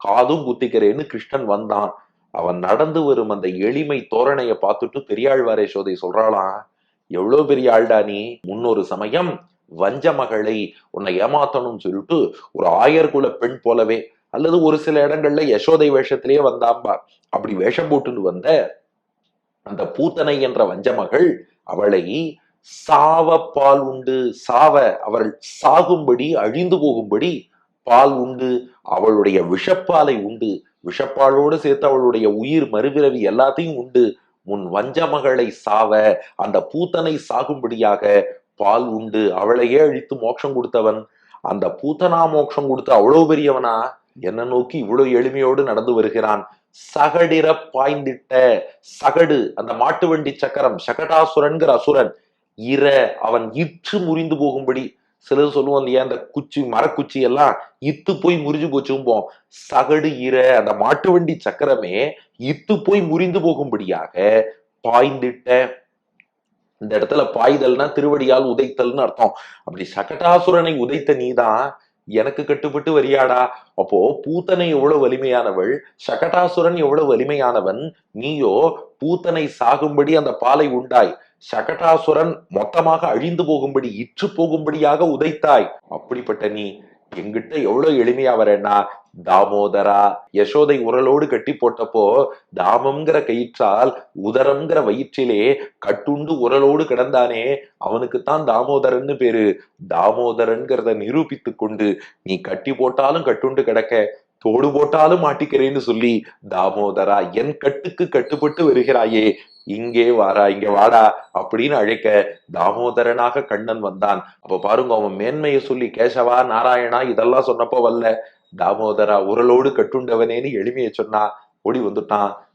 காதும் குத்திக்கிறேன்னு கிருஷ்ணன் வந்தான். அவன் நடந்து வரும் அந்த எளிமை தோரணைய பார்த்துட்டு பெரியாழ்வாரே யசோதை சொல்றாளாம் எவ்வளவு பெரிய ஆள்டா நீ? முன்னொரு சமயம் வஞ்ச மகளை உன்னை ஏமாத்தணும்னு சொல்லிட்டு ஒரு ஆயர்குல பெண் போலவே அல்லது ஒரு சில இடங்கள்ல யசோதை வேஷத்திலேயே வந்தாம்பா. அப்படி வேஷம் போட்டுன்னு வந்த அந்த பூத்தனை என்ற வஞ்சமகள் அவளை சாவ பால் உண்டு சாவ அவள் சாகும்படி அழிந்து போகும்படி பால் உண்டு அவளுடைய விஷப்பாலை உண்டு விஷப்பாலோடு சேர்த்து அவளுடைய உயிர் மறுபிறவி எல்லாத்தையும் உண்டு. முன் வஞ்சமகளை சாவ அந்த பூத்தனை சாகும்படியாக பால் உண்டு அவளையே அழித்து மோட்சம் கொடுத்தவன். அந்த பூத்தனா மோட்சம் கொடுத்து அவ்வளவு பெரியவனா? என்ன நோக்கி இவ்வளவு எளிமையோடு நடந்து வருகிறான். சகடிர பாய்ந்திட்ட சகடு அந்த மாட்டு வண்டி சக்கரம் சகடாசுரன்கிற அசுரன் இர அவன் இற்று முறிந்து போகும்படி சிலர் சொல்லுவோம் இல்லையா அந்த குச்சி மரக்குச்சி எல்லாம் இத்து போய் முறிஞ்சு போச்சும்போம். சகடு இர அந்த மாட்டு வண்டி சக்கரமே இத்து போய் முறிந்து போகும்படியாக பாய்ந்திட்ட இந்த இடத்துல பாய்தல்னா திருவடியால் உதைத்தல்னு அர்த்தம். அப்படி சகடாசுரனை உதைத்த நீதான் எனக்கு கட்டுப்பட்டு வரியாடா. அப்போ பூத்தனை எவ்வளவு வலிமையானவள் சகடாசுரன் எவ்வளவு வலிமையானவன் நீயோ பூத்தனை சாகும்படி அந்த பாலை உண்டாய். சகடாசுரன் மொத்தமாக அழிந்து போகும்படி இற்று போகும்படியாக உதைத்தாய். அப்படிப்பட்ட நீ எங்கிட்ட எவ்வளவு எளிமையா வரேன்னா தாமோதரா யசோதை உரலோடு கட்டி போட்டப்போ தாமம்ங்கிற கயிற்றால் உதரம்ங்கிற வயிற்றிலே கட்டுண்டு உரலோடு கிடந்தானே அவனுக்குத்தான் தாமோதரன்னு பேரு. தாமோதரன்கிறத நிரூபித்து கொண்டு நீ கட்டி போட்டாலும் கட்டுண்டு கிடக்க தோடு போட்டாலும் மாட்டிக்கிறேன்னு சொல்லி தாமோதரா என் கட்டுக்கு கட்டுப்பட்டு வருகிறாயே. இங்கே வாரா இங்க வாடா அப்படின்னு அழைக்க தாமோதரனாக கண்ணன் வந்தான். அப்ப பாருங்க அவன் மேன்மையை சொல்லி கேசவா நாராயணா இதெல்லாம் சொன்னப்போ வல்ல. தாமோதரா உரலோடு கட்டுண்டவனேன்னு எளிமையை சொன்னா ஓடி வந்துட்டான்.